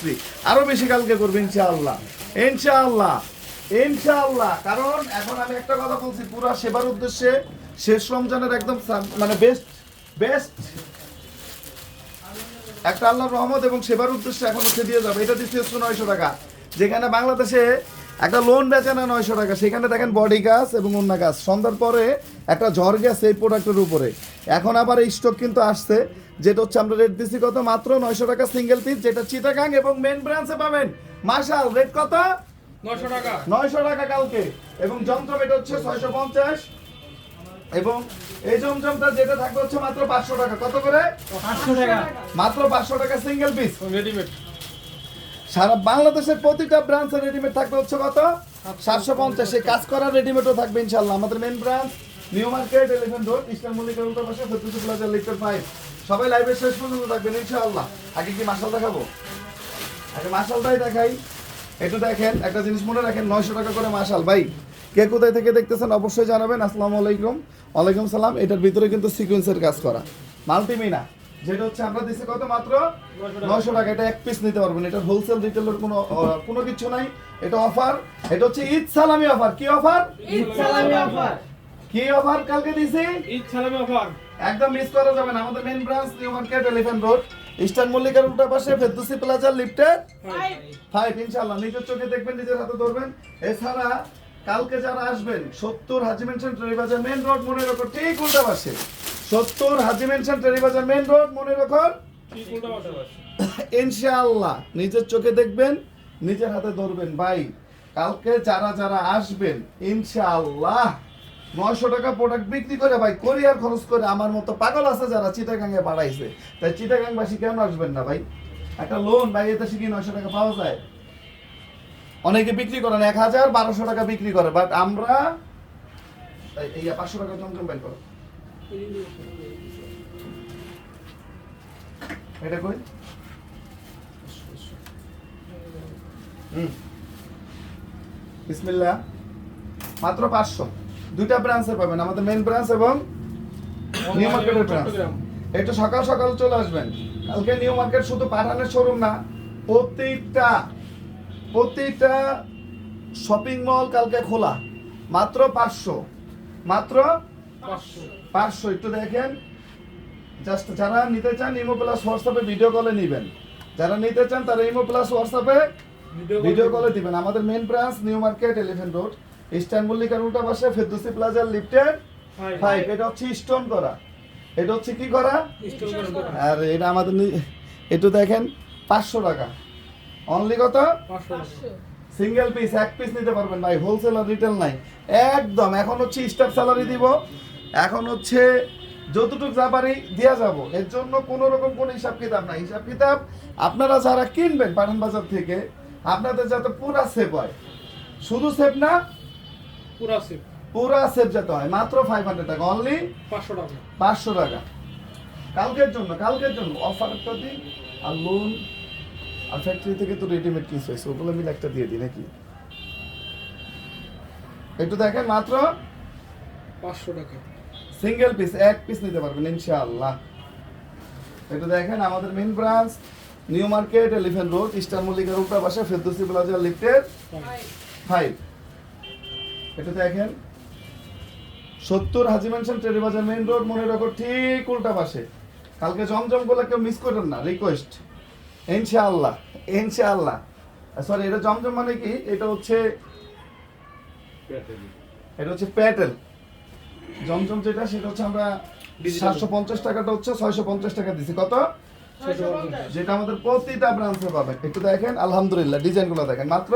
করছি। আরও বেশি কালকে করব, ইনশাআল্লাহ। ইনশাআল্লাহ। ইনশাআল্লাহ। কারণ এখন আমি একটা কথা বলছি, পুরা সেবার উদ্দেশ্যে শেষ রমজানের একদম মানে বেস্ট বেস্ট একটা আল্লাহর রহমত এবং সেবার উদ্দেশ্যে এখন হচ্ছে দিয়ে যাবে। এটা দিচ্ছে নয়শো টাকা। যেখানে বাংলাদেশে একটা লোন বেচে না নয়শো টাকা। সেখানে দেখেন বডি গাছ এবং অন্য গাছ সন্ধ্যার পরে একটা ঝড় গেছে এই প্রোডাক্টের উপরে। এখন আবার এই স্টক কিন্তু আসছে যেটা হচ্ছে আমরা রেট দিচ্ছি কত? মাত্র নয়শো টাকা সিঙ্গেল পিস যেটা চিটাগাং এবং মেন ব্রাঞ্চে পাবেন। মার্শাল রেট কত? নশো টাকা। নয়শো টাকা কালকে। এবং জমজম এটা হচ্ছে ছয়শো পঞ্চাশ। এবং এই জমজমটা যেটা থাকবে হচ্ছে মাত্র পাঁচশো টাকা। কত করে? পাঁচশো টাকা। মাত্র পাঁচশো টাকা সিঙ্গেল পিস রেডিমেড সারা বাংলাদেশের প্রতিটা ব্রাঞ্চের রেডিমেড থাকবে হচ্ছে কত? সাতশো পঞ্চাশে। কাজ করা রেডিমেডও থাকবে ইনশাল্লাহ আমাদের main branch new market elephant road eastern মল্লিকের উল্টো পাশে ফেতুসি প্লাজা লিটার ফাইভ সবাই লাইভের শেষ পর্যন্ত থাকবেন ইনশাআল্লাহ। আগে কি মাসাল দেখাবো? আগে মাসালটাই দেখাই। একটু দেখেন, একটা জিনিস মনে রাখেন, নয়শো টাকা করে মাসাল। ভাই, কে কোথায় থেকে দেখতেছেন অবশ্যই জানাবেন। আসসালামু আলাইকুম। ওয়ালাইকুম সালাম। এটার ভিতরে কিন্তু সিকোয়েন্সের কাজ করা। মাল্টিমিনা। যেটা হচ্ছে আমরা দিচ্ছি কত মাত্র? নয়শো টাকা। এটা এক পিস নিতে পারবেন এটা হোলসেল রিটেলের কোনো কোনো কিছু নাই। এটা অফার এটা হচ্ছে ঈদ সালামি অফার কি অফার ঈদ সালামি অফার কি অফার কালকে দিছি? ঈদ সালামি অফার একদম মিস করা যাবে না। আমাদের main branch new market elephant road eastern মল্লিকার উল্টা পাশে ফেরদৌসি প্লাজা লিফটের ফাইভ ইনশাআল্লাহ। নিজের চোখে দেখবেন নিজের হাতে ধরবেন। এছাড়া কালকে যারা আসবেন সত্তর Haji mansion Terribazar main road মনে রাখো ঠিক উল্টা পাশে। সত্তর Haji mansion Terribazar main road মনে রাখো। ঠিক উল্টা পাল্টা ইনশাআল্লাহ, নিজের চোখে দেখবেন, নিজের হাতে ধরবেন। ভাই, কালকে যারা যারা আসবেন, ইনশাআল্লাহ, নয়শো টাকা প্রোডাক্ট বিক্রি করে, ভাই কোরিয়ার খরচ করে আমার মতো পাগল আছে যারা চিটাগাঙ্গে বাড়াইছে। তাই চিটাগাংবাসী কেন আসবেন না, ভাই? একটা লোন ভাই, এতে শিখি নয়শো টাকা পাওয়া যায়। অনেকে বিক্রি করেন এক হাজার বারোশো টাকা বিক্রি করে বাট আমরা এই- পাঁচশো টাকা জমজম বের করো। এটা কই? হুম। বিসমিল্লাহ। মাত্র পাঁচশো। দুইটা ব্রাঞ্চে পাবেন আমাদের মেন ব্রাঞ্চ এবং নিউ মার্কেটের ব্রাঞ্চ। একটু সকাল সকাল চলে আসবেন। কালকে নিউ মার্কেট শুধু পাঠানের শোরুম না প্রতিটা প্রতিটা শপিং মল কালকে খোলা। মাত্র পাঁচশো। মাত্র পাঁচশো। একটু দেখেন। জাস্ট যারা নিতে চান ইমো প্লাস হোয়াটসঅ্যাপে ভিডিও কলে নেবেন। যারা নিতে চান তারা ইমো প্লাস হোয়াটসঅ্যাপে ভিডিও কলে দিবেন। আমাদের main branch new market elephant road eastern মল্লিকার উল্টা পাশে ফেরদৌসি প্লাজার লিফটেড ফাইভ এটা হচ্ছে স্টোন করা। এটা হচ্ছে কি করা? আর এটা আমাদের একটু দেখেন পাঁচশো টাকা। অনলি কত? সিঙ্গেল পিস এক পিস নিতে পারবেন। ভাই হোলসেল আর রিটেল নাই। একদম এখন হচ্ছে স্টাফ স্যালারি দিব। এখন হচ্ছে যতটুকু যা পারি দিয়া যাব। এর জন্য কোনো রকম কোনো হিসাব কিতাব নাই। হিসাব কিতাব আপনারা যারা কিনবেন পাঠান বাজার থেকে আপনাদের যাতে পুরা সেভ হয়। শুধু সেভ না পুরা সিপ পুরা সেভ যাতে হয়। মাত্র ফাইভ হান্ড্রেড টাকা অনলি পাঁচশো টাকা। পাঁচশো টাকা। কালকের জন্য কালকের জন্য অফারটা দিন আর লোন আর ফ্যাক্টরি থেকে তো রেডিমেড কিস হয়েছে ওগুলো মিলে একটা দিয়ে দিই নাকি? একটু দেখেন মাত্র পাঁচশো টাকা। সিঙ্গেল পিস এক পিস নিতে পারবেন ইনশাআল্লাহ। একটু দেখেন আমাদের main branch new market elephant road eastern মল্লিকার উল্টা পাশে ফেরদৌসি প্লাজা লিফটের ফাইভ এটা দেখেন সত্তর Haji mansion Terribazar main road মনে রাখো ঠিক উল্টা পাশে। কালকে জমজমগুলো কেউ মিস করেন না রিকোয়েস্ট ইনশাআল্লাহ ইনশাআল্লাহ। সরি এটা জমজম মানে কি? এটা হচ্ছে এটা হচ্ছে প্যাটেল জমজম যেটা সেটা হচ্ছে আমরা. সাতশো পঞ্চাশ টাকাটা হচ্ছে ছয়শো পঞ্চাশ টাকা দিছি। কত? যেটা আমাদের প্রতিটা ব্রাঞ্চে পাবেন। একটু দেখেন আলহামদুলিল্লাহ ডিজাইনগুলো দেখেন। মাত্র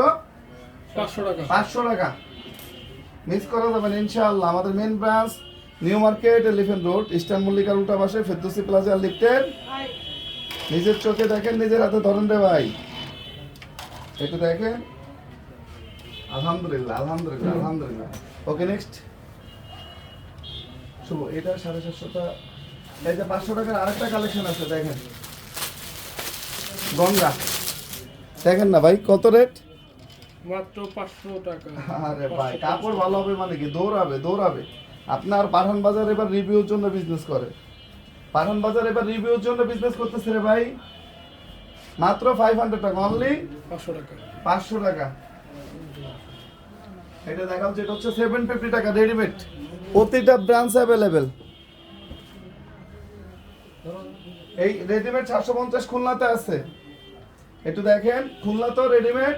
পাঁচশো টাকা। পাঁচশো টাকা। মিস করা যাবে না ইনশাআল্লাহ। আমাদের main branch new market elephant road eastern মল্লিকার উল্টা পাশে ফেরদৌসি প্লাজা লিফটেড নিজের চোখে দেখেন নিজের হাতে ধরেন রে ভাই। একটু দেখেন। আলহামদুলিল্লাহ আলহামদুলিল্লাহ আলহামদুলিল্লাহ। ওকে নেক্সট শুভ এটা সাড়ে সাতশোটা এই যে পাঁচশো টাকার আরেকটা কালেকশন আছে দেখেন। গঙ্গা। দেখেন না ভাই কত রেট মাত্র পাঁচশো টাকা। আরে ভাই কাপড় ভালো হবে মানে কি? দৌড়াবে দৌড়াবে। আপনার পাঠান বাজার এবার রিভিউর জন্য বিজনেস করে। পাঠান বাজার এবার রিভিউর জন্য বিজনেস করতেছে রে ভাই। মাত্র ফাইভ হান্ড্রেড টাকা অনলি পাঁচশো টাকা। পাঁচশো টাকা। এটা দেখাও যেটা হচ্ছে সেভেন ফিফটি টাকা রেডিমেড প্রতিটা ব্রাঞ্চ অ্যাভেলেবেল এই রেডিমেড সাতশো পঞ্চাশ খুলনাতে আছে। একটু দেখেন খুলনা তো রেডিমেড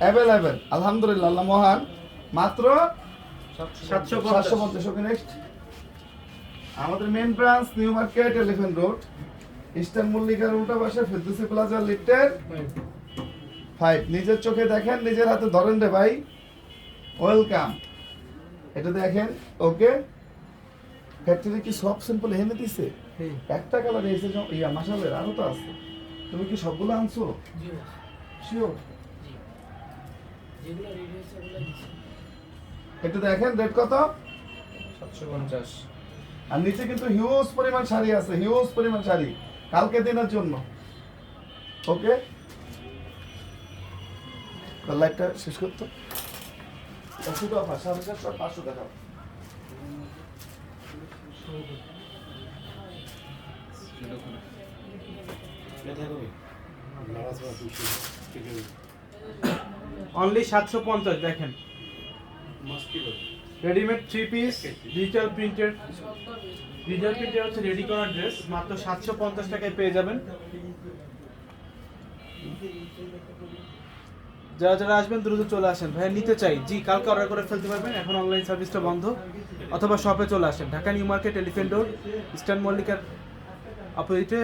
অ্যাভেলেবেল আলহামদুলিল্লাহ আল্লাহ মহান। মাত্র সাতশো পঞ্চাশ। ওকে নেক্সট আমাদের main branch new market elephant road eastern মল্লিকার উল্টা পাশে ফেরদুসি প্লাজা লিফটের ফাইভ নিজের চোখে দেখেন নিজের হাতে ধরেন রে ভাই। ওয়েলকাম এটা দেখেন ওকে? ফ্যাক্টরি কি সব সিম্পল এনে দিছে? একটা কালার এসে যাও ইয়া মাসালের আরও তো আছে। তুমি কি সবগুলো আনছো? শিওর একটু দেখেন রেট কত? সাতশো পঞ্চাশ। আর নিচে কিন্তু হিউজ পরিমাণ শাড়ি আছে হিউজ পরিমাণ শাড়ি। কালকে দিনের জন্য। ওকে? লাইটটা শেষ করতো। শুধু অফার পাঁচশো টাকা। অনলি সাতশো পঞ্চাশ, দেখেন। Readymade three piece digital printed digital printed হচ্ছে রেডি করা ড্রেস মাত্র সাতশো পঞ্চাশ টাকায় পেয়ে যাবেন। যারা যারা আসবেন দ্রুত চলে আসেন। ভাই নিতে চাই। জি, কালকে অর্ডার করে ফেলতে পারবেন। এখন অনলাইন সার্ভিসটা বন্ধ। অথবা শপে চলে আসেন। Dhaka new market elephant road eastern মল্লিকার অপোজিটে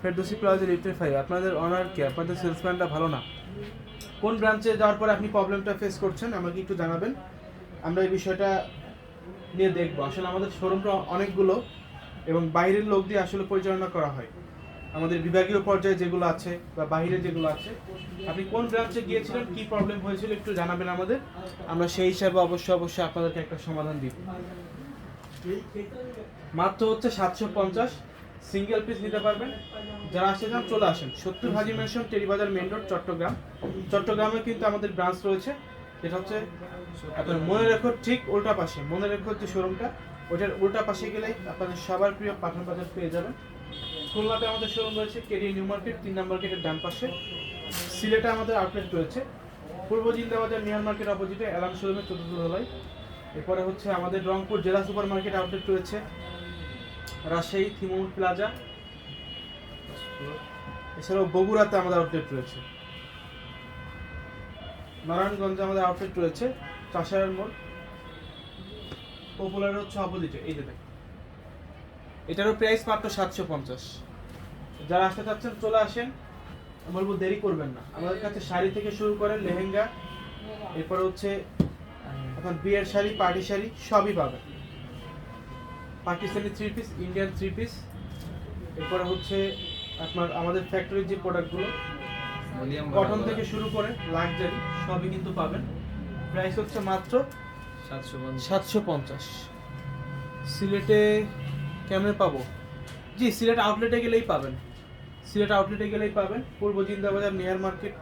ফেরদোসি প্লাজা লিফটের ফাইভ আপনাদের অনার কি? আপনাদের সেলসম্যানটা ভালো না। কোন ব্রাঞ্চে যাওয়ার পরে আপনি প্রবলেমটা ফেস করছেন, আমাকে একটু জানাবেন। আমরা এই বিষয়টা নিয়ে দেখব। আসলে আমাদের শোরুমটা অনেকগুলো এবং বাইরের লোক দিয়ে আসলে পরিচালনা করা হয়। আমাদের বিভাগীয় পর্যায়ে যেগুলো আছে বা বাইরে যেগুলো আছে, আপনি কোন ব্রাঞ্চে গিয়েছিলেন, কি প্রবলেম হয়েছিল একটু জানাবেন আমাদের। আমরা সেই হিসাবে অবশ্যই অবশ্যই আপনাদেরকে একটা সমাধান দিব। মাত্র হচ্ছে সাতশো পঞ্চাশ। সিঙ্গেল পিস নিতে পারবেন। যারা আসতে চান, চলে আসেন। সত্তর Haji mansion Terribazar main road Chittagong. চট্টগ্রামে কিন্তু আমাদের ব্রাঞ্চ রয়েছে। যেটা হচ্ছে, আপনার মনে রেখো ঠিক উল্টা পাশে, মনে রেখো যে শোরুমটা ওটার উল্টা পাশে গেলেই আপনাদের সবার প্রিয় পাঠান বাজার পেয়ে যাবেন। খুলনাতে আমাদের শোরুম রয়েছে কেডি নিউ মার্কেট, তিন নম্বর গেটের ডান পাশে। সিলেটে আমাদের আউটলেট রয়েছে। পূর্ব জিন্দাবাজার নিয়ার মার্কেট অপোজিটে অ্যালাম শোরুমের চতুর্থ তলায়। এরপরে হচ্ছে আমাদের রংপুর জেলা সুপার মার্কেট আউটলেট রয়েছে। রাজশাহী থিমুর প্লাজা। এছাড়াও বগুড়াতে আমাদের আউটলেট রয়েছে। নারায়ণগঞ্জে আমাদের আউটলেট রয়েছে। চাষার মোড়। পপুলার হচ্ছে অপোজিটে এই যে এটারও প্রাইস মাত্র সাতশো পঞ্চাশ। যারা আসতে চাচ্ছেন চলে আসেন। বলব দেরি করবেন না। আমাদের কাছে শাড়ি থেকে শুরু করেন লেহেঙ্গা এরপর হচ্ছে এখন বিয়ের শাড়ি পার্টি শাড়ি সবই পাবেন। Pakistani three piece Indian three piece এরপর হচ্ছে আপনার আমাদের ফ্যাক্টরির যে প্রোডাক্টগুলো কটন থেকে শুরু করে লাক্সারি সবই কিন্তু পাবেন। প্রাইস হচ্ছে মাত্র সাতশো সাতশো পঞ্চাশ। সিলেটে কেমনে পাবো? জি সিলেট আউটলেটে গেলেই পাবেন। সিলেট আউটলেটে গেলেই পাবেন। পূর্ব জিন্দাবাজার নিয়ার মার্কেট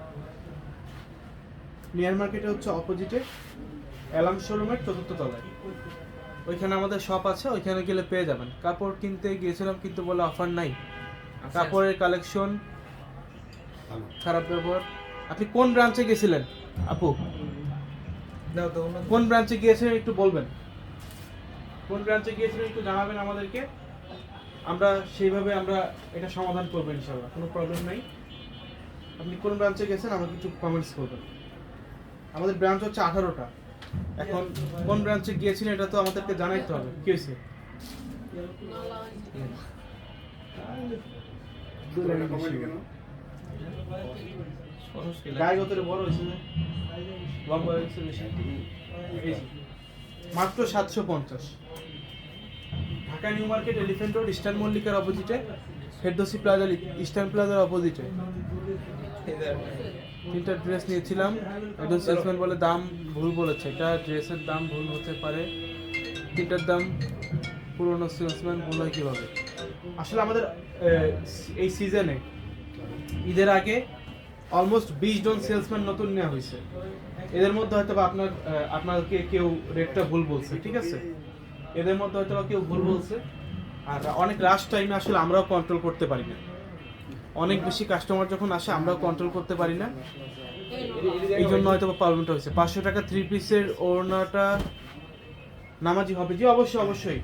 নিয়ার মার্কেটে হচ্ছে অপোজিটে অ্যালাম শোরুমের চতুর্থ তলায়। ওইখানে আমাদের শপ আছে ওইখানে গেলে পেয়ে যাবেন। কাপড় কিনতে গিয়েছিলাম কিন্তু বলে অফার নাই। কাপড়ের কালেকশন খারাপ ব্যবহার। আপনি কোন ব্রাঞ্চে গেছিলেন? আপু? কোন ব্রাঞ্চে গিয়েছিলেন একটু বলবেন? কোন ব্রাঞ্চে গিয়েছিলেন একটু জানাবেন আমাদেরকে? আমরা সেইভাবে আমরা এটা সমাধান করব ইনশাল্লাহ কোনো প্রবলেম নাই। আপনি কোন ব্রাঞ্চে গেছেন আমাকে একটু কমেন্টস করবেন। আমাদের ব্রাঞ্চ হচ্ছে আঠারোটা। এখন কোন ব্রাঞ্চে গিয়েছিলেন এটা তো আমাদেরকে জানাইতে হবে। কি হয়েছে? মাত্র সাতশো পঞ্চাশ। Dhaka new market elephant road, eastern মল্লিকার অপোজিটে ফেরদোসি প্লাজা ইস্টার্ন প্লাজার অপোজিটে তিনটা ড্রেস নিয়েছিলাম। একজন সেলসম্যান বলে, দাম ভুল বলেছে। এটা ড্রেসের দাম ভুল হতে পারে। তিনটার দাম পুরনো সেলসম্যান ভুল হয় কীভাবে? আসলে আমাদের এই সিজনে ঈদের আগে অলমোস্ট বিশ জন সেলসম্যান নতুন নেওয়া হয়েছে। এদের মধ্যে হয়তো আপনার আপনাকে কেউ রেটটা ভুল বলছে, ঠিক আছে? এদের মধ্যে হয়তো বা কেউ ভুল বলছে। আর অনেক রাশ টাইমে আসলে আমরাও কন্ট্রোল করতে পারি না। অনেক বেশি কাস্টমার যখন আসে আমরাও কন্ট্রোল করতে পারি না। এই জন্য হয়তো প্রবলেমটা হয়েছে। পাঁচশো টাকা থ্রি পিসের ওড়নাটা নামাজি হবে? জি অবশ্যই অবশ্যই।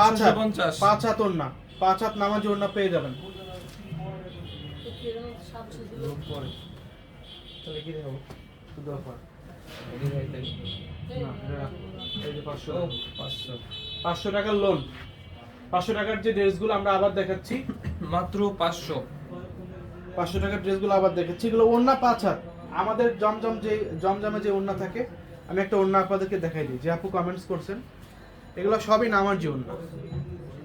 পাঁচ হাত পাঁচ হাত ওড়না। পাঁচ হাত নামাজি ওড়না পেয়ে যাবেন। তাহলে কি দেবো যে পাঁচশো। পাঁচশো টাকার লোন পাঁচশো টাকার যে ড্রেসগুলো আমরা আবার দেখাচ্ছি। মাত্র 500 পাঁচশো টাকার ড্রেসগুলো আবার দেখাচ্ছি। এগুলো ওড়না পাঁচ হাত। আমাদের জমজম যে জমজমে যে ওড়না থাকে আমি একটা ওড়না আপনাদেরকে দেখাই দিই। যে আপু কমেন্টস করছেন এগুলো সবই নামার যে ওড়না।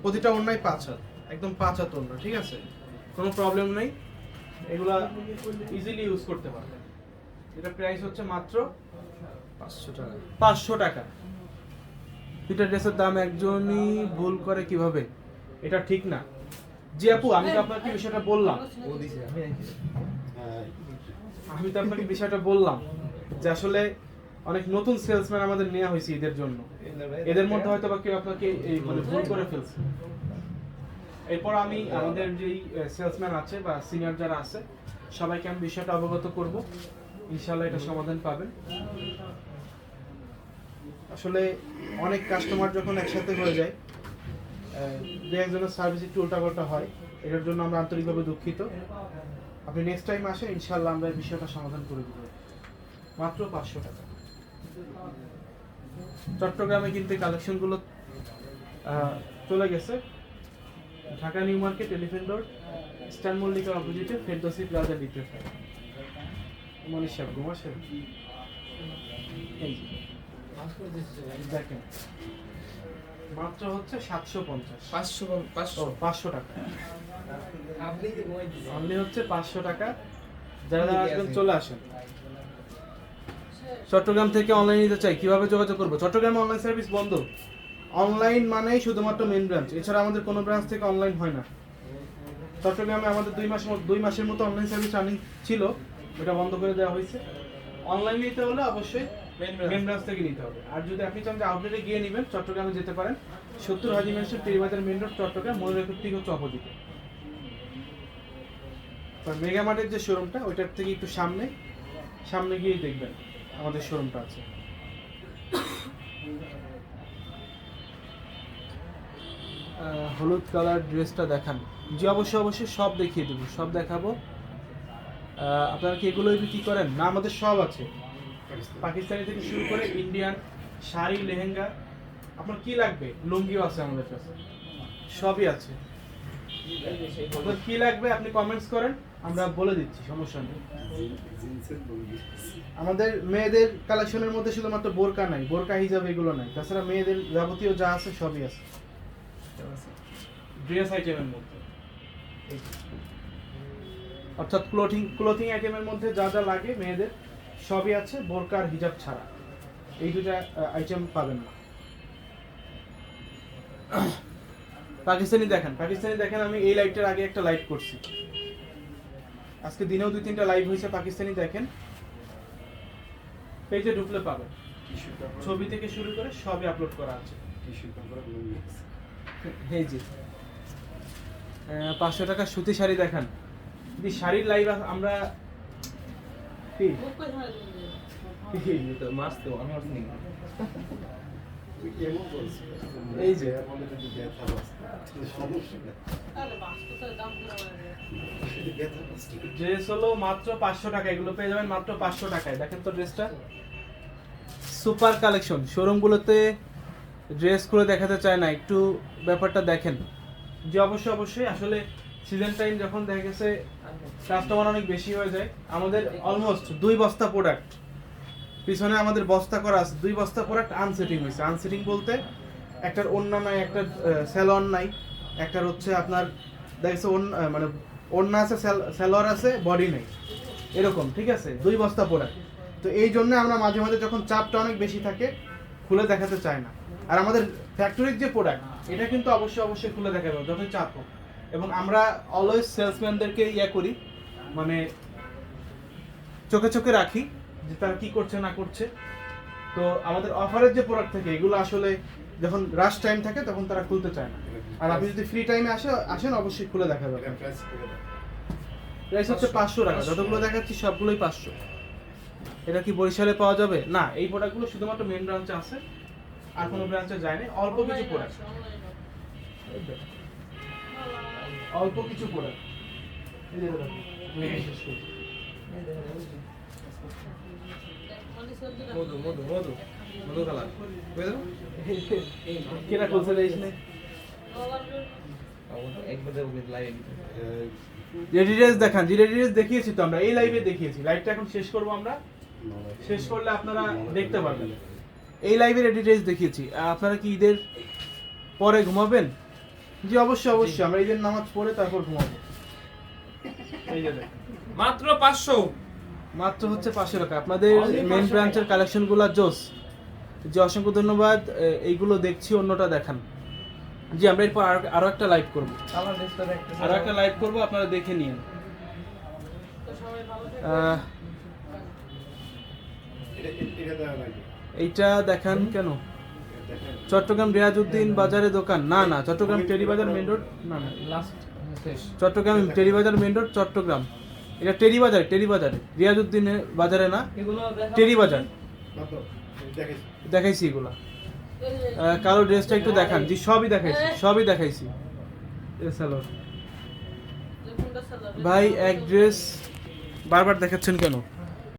প্রতিটা ওড়নাই পাঁচ হাত। একদম পাঁচ হাত ওড়না ঠিক আছে? কোনো প্রবলেম নেই। এগুলা ইজিলি ইউজ করতে পারবেন। এটা প্রাইস হচ্ছে মাত্র 500 টাকা। পাঁচশো টাকা। দুইটা ড্রেসের দাম একজনই ভুল করে কীভাবে? এটা ঠিক না। জি আপু, আমি তো আপনাকে বিষয়টা বললাম। আমি তো আপনাকে বিষয়টা বললাম যে আসলে অনেক নতুন সেলসম্যান আমাদের নেওয়া হয়েছে এদের জন্য। এদের মধ্যে হয়তো বা কেউ আপনাকে এই মানে ভুল করে ফেলছে। এরপর আমি আমাদের যেই সেলসম্যান আছে বা সিনিয়র যারা আছে, সবাইকে আমি বিষয়টা অবগত করব। ইনশাল্লাহ এটা সমাধান পাবেন। আসলে অনেক কাস্টমার যখন একসাথে হয়ে যায় দু একজনের সার্ভিস একটু উল্টাপাল্টা হয় এটার জন্য আমরা আন্তরিকভাবে দুঃখিত। আপনি নেক্সট টাইম আসেন ইনশাল্লাহ আমরা এই বিষয়টা সমাধান করে দেব। মাত্র পাঁচশো টাকা। চট্টগ্রামে কিন্তু কালেকশনগুলো চলে গেছে। Dhaka New Market Elephant Road stand মল্লিকার অপোজিটে ফেরদোসি প্লাজা দ্বিতীয় মনীষ সাহেব সাহেব এই যে, দেখেন। মাত্র হচ্ছে সাতশো পঞ্চাশ। 500 ও 500 পাঁচশো টাকা। আপনি অনলি হচ্ছে পাঁচশো টাকা। যারা যারা আসবেন চলে আসেন। চট্টগ্রাম থেকে অনলাইন নিতে চাই কীভাবে যোগাযোগ করব? চট্টগ্রামে অনলাইন সার্ভিস বন্ধ। অনলাইন মানেই শুধুমাত্র মেন ব্রাঞ্চ এছাড়া আমাদের কোনো ব্রাঞ্চ থেকে অনলাইন হয় না। চট্টগ্রামে আমাদের দুই মাসের দুই মাসের মতো অনলাইন সার্ভিস রানিং ছিল। ওটা বন্ধ করে দেওয়া হয়েছে। অনলাইন নিতে হলে অবশ্যই। মেন ব্রাঞ্চ থেকে। নিতে হবে। আর যদি আপনি চান যে আউটলেটে গিয়ে নেবেন চট্টগ্রামে যেতে পারেন। সত্তর Haji Mansion Terrybazar Main Road Chittagong মনে রেখে ঠিক হচ্ছে অপোজিটে। মেগা যে শোরুমটা ওইটার থেকে একটু সামনে সামনে গিয়েই দেখবেন আমাদের শোরুমটা আছে। হলুদ কালার ড্রেসটা দেখান। জি অবশ্যই অবশ্যই সব দেখিয়ে দেবো সব দেখাবো। আপনারা কি এগুলো বিক্রি করেন? না আমাদের সব আছে। পাকিস্তানি। থেকে শুরু করে ইন্ডিয়ান শাড়ি, লেহেঙ্গা। আপনার কি লাগবে? লুঙ্গিও আছে আমাদের কাছে। সবই আছে। আপনার কি লাগবে আপনি কমেন্টস করেন, আমরা বলে দিচ্ছি, সমস্যা নেই। আমাদের মেয়েদের কালেকশনের মধ্যে শুধুমাত্র বোরকা নাই, বোরকা হিসাবে এগুলো নাই। তাছাড়া মেয়েদের যাবতীয় যা আছে সবই আছে। ড্রেস আইটেমের মধ্যে। অর্থাৎ ক্লোথিং ক্লোথিং আইটেমের মধ্যে যা যা লাগে মেয়েদের সবই আছে বোরকা আর হিজাব ছাড়া। এই দুটা আইটেম পাবেন না। পাকিস্তানি দেখেন পাকিস্তানি দেখেন, আমি এই লাইভটার আগে একটা লাইভ করছি। আজকে দিনেও দুই তিনটা লাইভ হয়েছে, পাকিস্তানি দেখেন। পেজে ঢুকলে পাবেন। ছবি থেকে শুরু করে সবই আপলোড করা আছে। এই যে পাঁচশো টাকা সুতি শাড়ি দেখান। শাড়ির লাইভ আমরা কি তো মাস তো আমি অর্থ নেই এই যে ড্রেস হলো মাত্র পাঁচশো টাকা এগুলো পেয়ে যাবেন মাত্র পাঁচশো টাকায় দেখেন তো ড্রেসটা সুপার কালেকশন শোরুমগুলোতে ড্রেস করে দেখাতে চায় না একটু ব্যাপারটা দেখেন যে অবশ্যই অবশ্যই আসলে সিজন টাইম যখন দেখা গেছে কাস্টমার অনেক বেশি হয়ে যায়। আমাদের অলমোস্ট দুই বস্তা প্রোডাক্ট পিছনে আমাদের বস্তা করা আছে, দুই বস্তা প্রোডাক্ট আনসেটিং হয়েছে। আনসেটিং বলতে একটার অন্য নাই একটা স্যালন নাই, একটার হচ্ছে আপনার দেখছে মানে অন্য আছে স্যালোয়ার আছে বডি নেই। এরকম, ঠিক আছে? দুই বস্তা প্রোডাক্ট তো এই জন্য আমরা মাঝে মাঝে যখন চাপটা অনেক বেশি থাকে, খুলে দেখাতে চাই না। আর আমাদের ফ্যাক্টরির যে প্রোডাক্ট এটা কিন্তু অবশ্যই অবশ্যই খুলে দেখা যাবে যতই চাপ হোক। এবং আমরা অলওয়েজ সেলসম্যানদেরকে ইয়ে করি মানে চোখে চোখে রাখি যে তারা কি করছে না করছে। তো আমাদের অফারের যে প্রোডাক্ট থাকে এগুলো আসলে যখন রাশ টাইম থাকে তখন তারা খুলতে চায় না। আর আপনি যদি ফ্রি টাইমে আসে আসেন অবশ্যই খুলে দেখাবে প্রাইস হচ্ছে পাঁচশো টাকা। যতগুলো দেখাচ্ছি সবগুলোই পাঁচশো। এটা কি বরিশালে পাওয়া যাবে? না এই প্রোডাক্টগুলো শুধুমাত্র মেন ব্রাঞ্চে আছে। আর কোনো ব্রাঞ্চে যায়নি অল্প কিছু প্রোডাক্ট অল্প কিছু প্রোডাক্ট এই যে দেখো, আমি এটা শেষ করছি। মধু মধু মধু। মধু কালার কেনা খুলছে দেখিস নে একবার রেডি ড্রেস দেখান যে রেডি ড্রেস দেখিয়েছি তো আমরা এই লাইভে দেখিয়েছি। লাইভটা এখন শেষ করব আমরা। শেষ করলে আপনারা দেখতে পারবেন। এই লাইভে রেডি ড্রেস দেখিয়েছি। আপনারা কি ঈদের পরে ঘুমাবেন? জি অবশ্যই অবশ্যই। আমরা ঈদের নামাজ পড়ে তারপর ঘুমাবো। এই যে দেখেন। মাত্র পাঁচশো। মাত্র হচ্ছে পাঁচশো টাকা। আপনাদের মেন ব্রাঞ্চের কালেকশনগুলো জোস। জি অসংখ্য ধন্যবাদ এইগুলো দেখছি অন্যটা দেখান। জি আমরা এরপর আরো- আরও একটা লাইভ করব। আমার ড্রেসটা দেখতে আরও একটা লাইভ করব আপনারা দেখে নিন। এইটা দেখান কেন? চট্টগ্রাম রিয়াজউদ্দিন বাজারে দোকান। না না চট্টগ্রাম টেরি বাজার মেন রোড। না না। লাস্ট শেষ। চট্টগ্রাম টেরি বাজার মেন রোড চট্টগ্রাম। এটা টেরি বাজার টেরি বাজারে। রিয়াজউদ্দিন বাজারে না এগুলো টেরি বাজার। দেখাইছি এগুলা। কালো ড্রেসটা একটু দেখান। জি সবই দেখাইছি সবই দেখাইছি। সালোয়ার? ভাই এক ড্রেস বারবার দেখাচ্ছেন কেন?